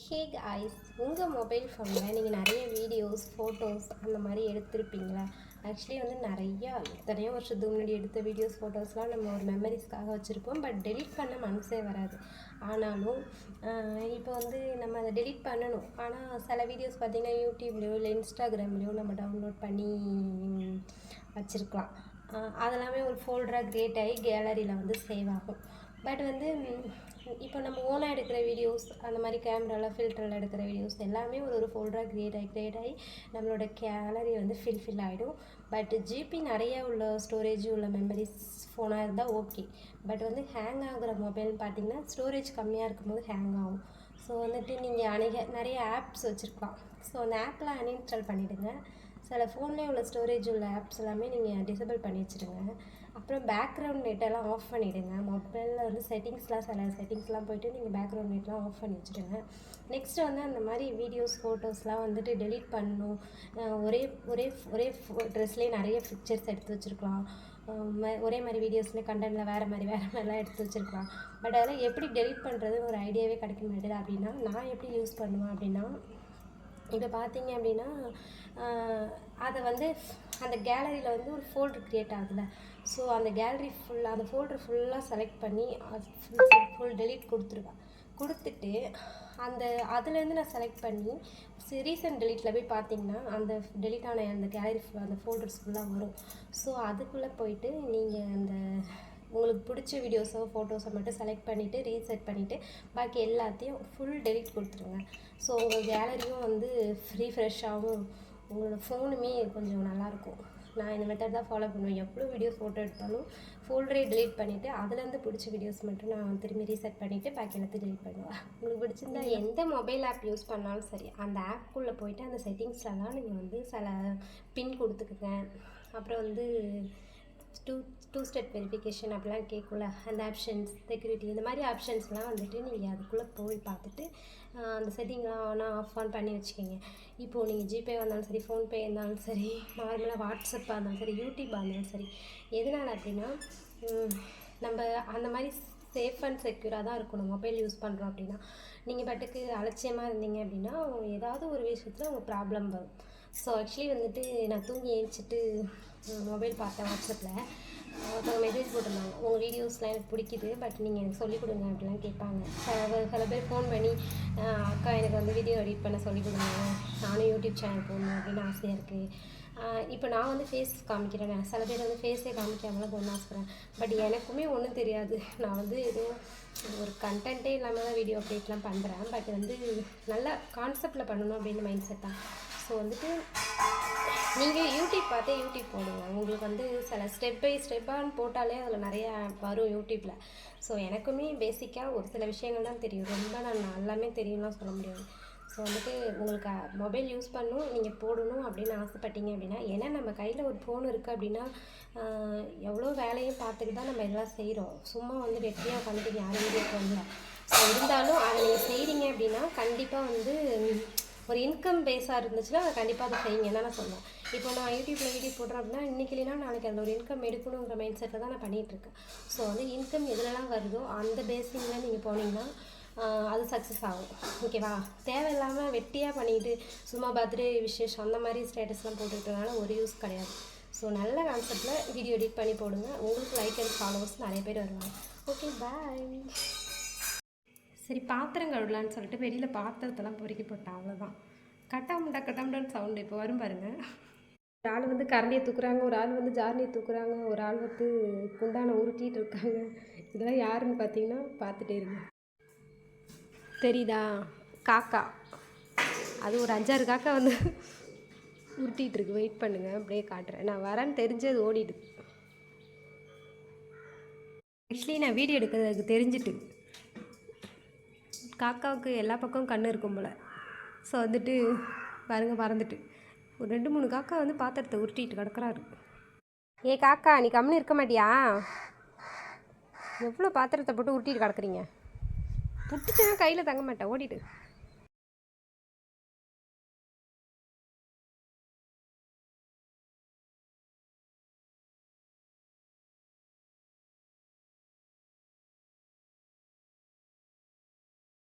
Hey guys உங்கள் mobile ஃபோனில் நீங்கள் நிறைய வீடியோஸ் ஃபோட்டோஸ் அந்த மாதிரி எடுத்திருப்பீங்களா? ஆக்சுவலி வந்து நிறையா எத்தனையோ வருஷத்துக்கு முன்னாடி எடுத்த வீடியோஸ் ஃபோட்டோஸ்லாம் நம்ம ஒரு மெமரிஸ்க்காக வச்சுருப்போம். பட் டெலிட் பண்ண மனசே வராது. ஆனாலும் இப்போ வந்து நம்ம அதை டெலிட் பண்ணணும். ஆனால் சில வீடியோஸ் பார்த்திங்கன்னா யூடியூப்லேயோ இல்லை இன்ஸ்டாகிராம்லேயோ நம்ம டவுன்லோட் பண்ணி வச்சுருக்கலாம். அதெல்லாமே ஒரு ஃபோல்டராக க்ரியேட் ஆகி கேலரியில் வந்து சேவ் ஆகும். பட் வந்து இப்போ நம்ம ஓனாக எடுக்கிற வீடியோஸ் அந்த மாதிரி கேமராவில் ஃபில்டரில் எடுக்கிற வீடியோஸ் எல்லாமே ஒரு ஒரு ஃபோல்டராக க்ரியேட் ஆகி க்ரியேட் ஆகி நம்மளோட கேலரி வந்து ஃபில் ஃபில் ஆகிடும் பட் ஜிபி நிறைய உள்ள ஸ்டோரேஜ் உள்ள மெமரிஸ் ஃபோனாக இருந்தால் ஓகே பட் வந்து ஹேங் ஆகுற மொபைல்னு பார்த்தீங்கன்னா ஸ்டோரேஜ் கம்மியாக இருக்கும்போது ஹேங் ஆகும். ஸோ வந்துட்டு நீங்கள் அநேக நிறைய ஆப்ஸ் வச்சுருக்கலாம். ஸோ அந்த ஆப்லாம் அன்இன்ஸ்டால் பண்ணிவிடுங்க சில ஃபோன்லேயே உள்ள ஸ்டோரேஜ் உள்ள ஆப்ஸ் எல்லாமே நீங்கள் டிசபிள் பண்ணி வச்சுருங்க அப்புறம் பேக்ரவுண்ட் நெட்டெல்லாம் ஆஃப் பண்ணிவிடுங்க மொபைலில் வந்து செட்டிங்ஸ்லாம் சில செட்டிங்ஸ்லாம் போயிட்டு நீங்கள் பேக்ரவுண்ட் நெட்லாம் ஆஃப் பண்ணி வச்சுடுங்க. நெக்ஸ்ட்டு வந்து அந்த மாதிரி வீடியோஸ் ஃபோட்டோஸ்லாம் வந்துட்டு டெலீட் பண்ணணும். ஒரே ஒரே ஒரே ட்ரெஸ்லேயே நிறைய பிக்சர்ஸ் எடுத்து வச்சுருக்கலாம். ஒரே மாதிரி வீடியோஸில் கண்டென்ட்டில் வேறு மாதிரி வேறு மாதிரிலாம் எடுத்து வச்சுருக்கலாம். பட் அதெல்லாம் எப்படி டெலிட் பண்ணுறது ஒரு ஐடியாவே கிடைக்க மாட்டேது அப்படின்னா நான் எப்படி யூஸ் பண்ணுவேன் அப்படின்னா இப்போ பார்த்தீங்க அப்படின்னா அதை வந்து அந்த கேலரியில் வந்து ஒரு ஃபோல்டர் க்ரியேட் ஆகுதுல ஸோ அந்த கேலரி ஃபுல்லாக அந்த ஃபோல்டர் ஃபுல்லாக செலக்ட் பண்ணி அது ஃபுல் ஃபுல் டெலீட் கொடுத்துருவேன். கொடுத்துட்டு அந்த அதுலேருந்து நான் செலக்ட் பண்ணி ரீசன்ட் டெலீட்டில் போய் பார்த்தீங்கன்னா அந்த டெலீட் ஆன அந்த கேலரி அந்த ஃபோல்டர்ஸ் ஃபுல்லாக வரும். ஸோ அதுக்குள்ளே போயிட்டு நீங்கள் அந்த உங்களுக்கு பிடிச்ச வீடியோஸோ ஃபோட்டோஸோ மட்டும் செலக்ட் பண்ணிவிட்டு ரீசெட் பண்ணிவிட்டு பாக்கி எல்லாத்தையும் ஃபுல் டெலீட் கொடுத்துருங்க. ஸோ உங்கள் கேலரியும் வந்து ஃப்ரீ ஃப்ரெஷ்ஷாகவும் உங்களோட ஃபோனுமே கொஞ்சம் நல்லாயிருக்கும் நான் இந்த மெத்தட் தான் ஃபாலோ பண்ணுவேன். எவ்வளோ வீடியோஸ் ஃபோட்டோ எடுத்தாலும் ஃபோல்டரே delete பண்ணிவிட்டு அதுலேருந்து பிடிச்ச வீடியோஸ் மட்டும் நான் திரும்பி ரீசெட் பண்ணிவிட்டு பாக்கி எல்லாத்தையும் delete பண்ணுவேன். உங்களுக்கு பிடிச்சிருந்தா எந்த மொபைல் ஆப் யூஸ் பண்ணாலும் சரி அந்த ஆப்குள்ளே போயிட்டு அந்த செட்டிங்ஸ்லலாம் நீங்கள் வந்து சில பின் கொடுத்துக்குங்க. அப்புறம் வந்து டூ டூ ஸ்டெப் வெரிஃபிகேஷன் அப்படிலாம் கேட்கும்ல. அந்த ஆப்ஷன்ஸ் செக்யூரிட்டி இந்த மாதிரி ஆப்ஷன்ஸ்லாம் வந்துட்டு நீங்கள் அதுக்குள்ளே போய் பார்த்துட்டு அந்த செட்டிங்லாம் ஆனால் ஆஃப் ஆன் பண்ணி வச்சுக்கோங்க. இப்போது நீங்கள் ஜிபே வந்தாலும் சரி ஃபோன்பே இருந்தாலும் சரி நார்மலாக வாட்ஸ்அப்பாக இருந்தாலும் சரி யூடியூப்பாக இருந்தாலும் சரி எதனால் அப்படின்னா நம்ம அந்த மாதிரி சேஃப் அண்ட் செக்யூராக தான் இருக்கணும். மொபைல் யூஸ் பண்ணுறோம் அப்படின்னா. நீங்கள் பாட்டுக்கு அலட்சியமாக இருந்தீங்க அப்படின்னா ஏதாவது ஒரு விஷயத்தில் உங்கள் ப்ராப்ளம் வரும். ஸோ ஆக்சுவலி வந்துட்டு நான் தூங்கி ஏழுச்சிட்டு மொபைல் பார்த்தேன் வாட்ஸ்அப்பில் ஒருத்தவங்க மெசேஜ் போட்டிருந்தாங்க. உங்கள் வீடியோஸ்லாம் எனக்கு பிடிக்குது பட் நீங்கள் எனக்கு சொல்லிக் கொடுங்க அப்படிலாம் கேட்பாங்க. சில சில பேர் ஃபோன் பண்ணி அக்கா எனக்கு வந்து வீடியோ எடிட் பண்ண சொல்லிக் கொடுங்க. நானும் யூடியூப் சேனல் போடணும் அப்படின்னு ஆசையாக இருக்குது இப்போ நான் வந்து ஃபேஸ் காமிக்கிறேன். சில பேர் வந்து ஃபேஸே காமிக்காமலாம் போடணும்னு ஆசைப்பட்றேன் பட் எனக்குமே ஒன்றும் தெரியாது. நான் வந்து ஏதோ ஒரு கண்டென்ட்டே இல்லாமல் தான் வீடியோ அப்டேட்லாம் பண்ணுறேன் பட் வந்து நல்ல கான்செப்டில் பண்ணணும் அப்படின்னு மைண்ட் செட் தான். ஸோ வந்துட்டு நீங்கள் யூடியூப் பார்த்தே யூடியூப் போடுங்க. உங்களுக்கு வந்து சில ஸ்டெப் பை ஸ்டெப்பான்னு போட்டாலே அதில் நிறையா வரும் யூடியூப்பில் ஸோ எனக்குமே பேசிக்காக ஒரு சில விஷயங்கள் தான் தெரியும். ரொம்ப நான் எல்லாமே தெரியும்லாம் சொல்ல முடியாது. ஸோ வந்துட்டு உங்களுக்கு மொபைல் யூஸ் பண்ணணும் நீங்கள் போடணும் அப்படின்னு ஆசைப்பட்டீங்க அப்படின்னா ஏன்னா நம்ம கையில் ஒரு ஃபோன் இருக்குது அப்படின்னா எவ்வளோ வேலையும் பார்த்துட்டு தான் நம்ம எல்லாம் செய்கிறோம் சும்மா வந்து வெற்றியாக உட்காந்துட்டு யாரும் வீடியோ போடல ஸோ இருந்தாலும் அதை நீங்கள் செய்கிறீங்க அப்படின்னா கண்டிப்பாக வந்து ஒரு இன்கம் பேஸாக இருந்துச்சுன்னா அதை கண்டிப்பாக அதை செய்யுங்க. என்ன நான் சொல்லுவேன் இப்போ நான் யூடியூப்பில் வீடியோ போடுறேன் அப்படின்னா இன்றைக்கி இல்லைனா நாளைக்கு அந்த ஒரு இன்கம் எடுக்கணுங்கிற மைண்ட் செட்டில் தான் நான் பண்ணிகிட்ருக்கேன் ஸோ வந்து இன்கம் எதுலலாம் வருதோ அந்த பேஸிங்கில் நீங்கள் போனீங்கன்னா அது சக்ஸஸ் ஆகும். ஓகேவா தேவையில்லாமல் வெட்டியாக பண்ணிக்கிட்டு சும்மா பர்த்டே விசேஷம் அந்த மாதிரி ஸ்டேட்டஸ்லாம் போட்டுக்கிட்டனால ஒரு யூஸ் கிடையாது. ஸோ நல்ல கான்செப்டில் வீடியோ எடிட் பண்ணி போடுங்க. உங்களுக்கு லைக் அண்ட் ஃபாலோவர்ஸ் நிறைய பேர் வருவாங்க. ஓகே பாய் சரி பாத்திரம் கழுவலான்னு சொல்லிட்டு வெளியில் பாத்திரத்தெல்லாம் பொறுக்கி போட்டேன். அவ்வளோதான் கட்டாமுண்டா கட்டாமுண்டான்னு சவுண்டு இப்போ வரும் பாருங்கள் ஒரு ஆள் வந்து கரண்டியை தூக்குறாங்க ஒரு ஆள் வந்து ஜார்னியை தூக்குறாங்க ஒரு ஆள் வந்து குண்டான உருட்டிகிட்டு இருக்காங்க. இதெல்லாம் யாருன்னு பார்த்தீங்கன்னா பார்த்துட்டே இருங்க. தெரியுதா? காக்கா. அது ஒரு அஞ்சாறு காக்கா வந்து உருட்டிகிட்டு இருக்கு. வெயிட் பண்ணுங்கள் அப்படியே காட்டுறேன். நான் வரேன்னு தெரிஞ்சு அது ஓடிடுது ஆக்சுவலி நான் வீடியோ எடுக்கிறதுக்கு தெரிஞ்சுட்டு காக்காவுக்கு எல்லா பக்கமும் கண் இருக்கும் போல். ஸோ வந்துட்டு பாருங்கள் பறந்துட்டு. ஒரு ரெண்டு மூணு காக்கா வந்து பாத்திரத்தை உருட்டிட்டு கிடக்குறாரு. ஏ காக்கா நீ கம்முன்னு இருக்க மாட்டியா? எவ்வளோ பாத்திரத்தை போட்டு உருட்டிட்டு கிடக்குறீங்க? புட்டுச்சுன்னா கையில் தங்க மாட்டேன் ஓடிட்டு